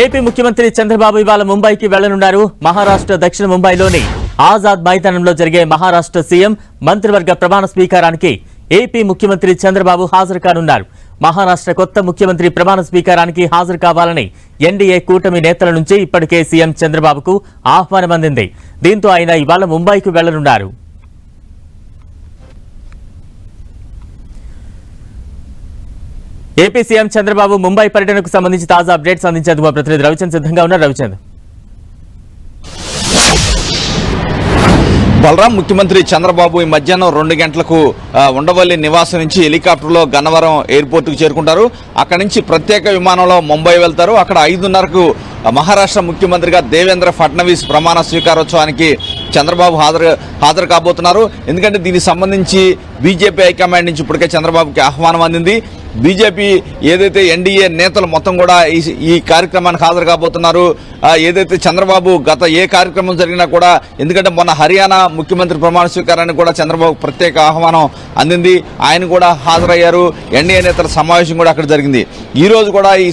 AP ముఖ్యమంత్రి చంద్రబాబు ఇవాళ ముంబైకి వెళ్ళనున్నారు. మహారాష్ట్ర దక్షిణ ముంబైలోని ఆజాద్ మైదానంలో జరిగే మహారాష్ట్ర సీఎం మంత్రివర్గ ప్రమాణ స్వీకారానికి ఏపీ ముఖ్యమంత్రి చంద్రబాబు హాజరు కానున్నారు. మహారాష్ట్ర కొత్త ముఖ్యమంత్రి ప్రమాణ స్వీకారానికి హాజరు కావాలని ఎన్డీఏ కూటమి నేతల నుంచి ఇప్పటికే సీఎం చంద్రబాబుకు ఆహ్వానం అందింది దీంతో ఆయన ఇవాళ ముంబైకి వెళ్ళనున్నారు. ఏపీ సీఎం చంద్రబాబు ముంబై పర్యటనకు సంబంధించి తాజా అప్డేట్స్ అందించేందుకు మా ప్రతినిధి రవిచంద్ సిద్ధంగా ఉన్నారు. రవిచంద్. బలరాం ముఖ్యమంత్రి చంద్రబాబు ఈ మధ్యాహ్నం రెండు గంటలకు ఉండవల్లి నివాసం నుంచి హెలికాప్టర్లో గన్నవరం ఎయిర్పోర్ట్కు చేరుకుంటారు. అక్కడి నుంచి ప్రత్యేక విమానంలో ముంబై వెళ్తారు. అక్కడ ఐదున్నరకు మహారాష్ట్ర ముఖ్యమంత్రిగా దేవేంద్ర ఫడ్నవీస్ ప్రమాణ స్వీకారోత్సవానికి చంద్రబాబు హాజరు హాజరు కాబోతున్నారు. ఎందుకంటే దీనికి సంబంధించి బీజేపీ హైకమాండ్ నుంచి ఇప్పటికే చంద్రబాబుకి ఆహ్వానం అందింది. బీజేపీ ఏదైతే ఎన్డీఏ నేతలు మొత్తం కూడా ఈ ఈ కార్యక్రమానికి హాజరు కాబోతున్నారు ఏదైతే చంద్రబాబు గత ఏ కార్యక్రమం జరిగినా కూడా ఎందుకంటే మొన్న హర్యానా ముఖ్యమంత్రి ప్రమాణ స్వీకారానికి కూడా చంద్రబాబు ప్రత్యేక ఆహ్వానం అందింది. ఆయన కూడా హాజరయ్యారు. ఎన్డీఏ నేతల సమావేశం కూడా అక్కడ జరిగింది. ఈరోజు కూడా ఈ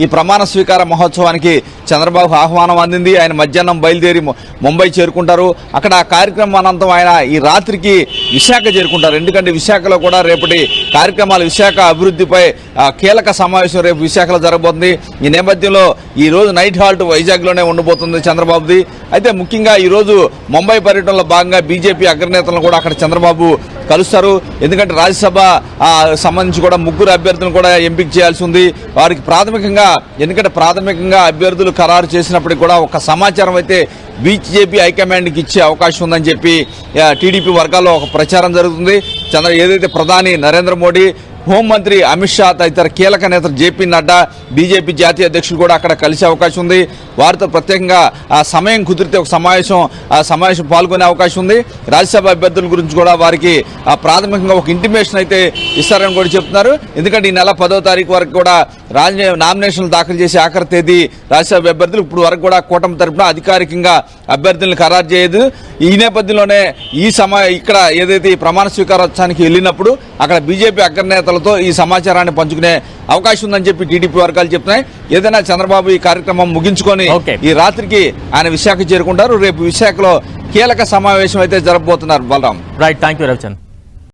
ఈ ప్రమాణ స్వీకార మహోత్సవానికి చంద్రబాబు ఆహ్వానం అందింది. ఆయన మధ్యాహ్నం బయలుదేరి ముంబై చేరుకుంటారు. అక్కడ ఆ కార్యక్రమం అనంతరం ఆయన ఈ రాత్రికి విశాఖ చేరుకుంటారు. ఎందుకంటే విశాఖలో కూడా రేపటి కార్యక్రమాలు విశాఖ అభివృద్ధిపై కీలక సమావేశం రేపు విశాఖలో జరగబోతుంది. ఈ నేపథ్యంలో ఈ రోజు నైట్ హాల్ట్ వైజాగ్లోనే ఉండబోతుంది చంద్రబాబుది. అయితే ముఖ్యంగా ఈరోజు ముంబై పర్యటనలో భాగంగా బీజేపీ అగ్రనేతలను కూడా అక్కడ చంద్రబాబు కలుస్తారు. ఎందుకంటే రాజ్యసభ సంబంధించి కూడా ముగ్గురు అభ్యర్థులను కూడా ఎంపిక చేయాల్సి ఉంది. వారికి ప్రాథమికంగా ఎందుకంటే ప్రాథమికంగా అభ్యర్థులు ఖరారు చేసినప్పటికీ కూడా ఒక సమాచారం అయితే బీజేపీ హైకమాండ్కి ఇచ్చే అవకాశం ఉందని చెప్పి టీడీపీ వర్గాల్లో ఒక ప్రచారం జరుగుతుంది. చంద్ర ఏదైతే ప్రధాని నరేంద్ర మోడీ హోంమంత్రి అమిత్ షా తదితర కీలక నేతలు జేపీ నడ్డా బీజేపీ జాతీయ అధ్యక్షులు కూడా అక్కడ కలిసే అవకాశం ఉంది. వారితో ప్రత్యేకంగా ఆ సమయం కుదిరితే ఒక సమావేశం ఆ సమావేశం పాల్గొనే అవకాశం ఉంది. రాజ్యసభ అభ్యర్థుల గురించి కూడా వారికి ఆ ప్రాథమికంగా ఒక ఇంటిమేషన్ అయితే ఇస్తారని కూడా చెప్తున్నారు. ఎందుకంటే ఈ నెల పదో తారీఖు వరకు కూడా రాజ్య నామినేషన్లు దాఖలు చేసే ఆఖరి తేదీ రాజ్యసభ అభ్యర్థులు. ఇప్పుడు వరకు కూడా కూటమి తరపున అధికారికంగా అభ్యర్థులను ఖరారు చేయదు. ఈ నేపథ్యంలోనే ఈ సమా ఇక్కడ ఏదైతే ఈ ప్రమాణ స్వీకారోత్సవానికి వెళ్ళినప్పుడు అక్కడ బీజేపీ అగ్రనేతలతో ఈ సమాచారాన్ని పంచుకునే అవకాశం ఉందని చెప్పి టీడీపీ వర్గాలు చెప్తున్నాయి. ఏదైనా చంద్రబాబు ఈ కార్యక్రమం ముగించుకొని. ఈ రాత్రికి ఆయన విశాఖ చేరుకుంటారు. రేపు విశాఖలో కీలక సమావేశం అయితే జరగబోతున్నారు. Balaram. Right thank you Ravichand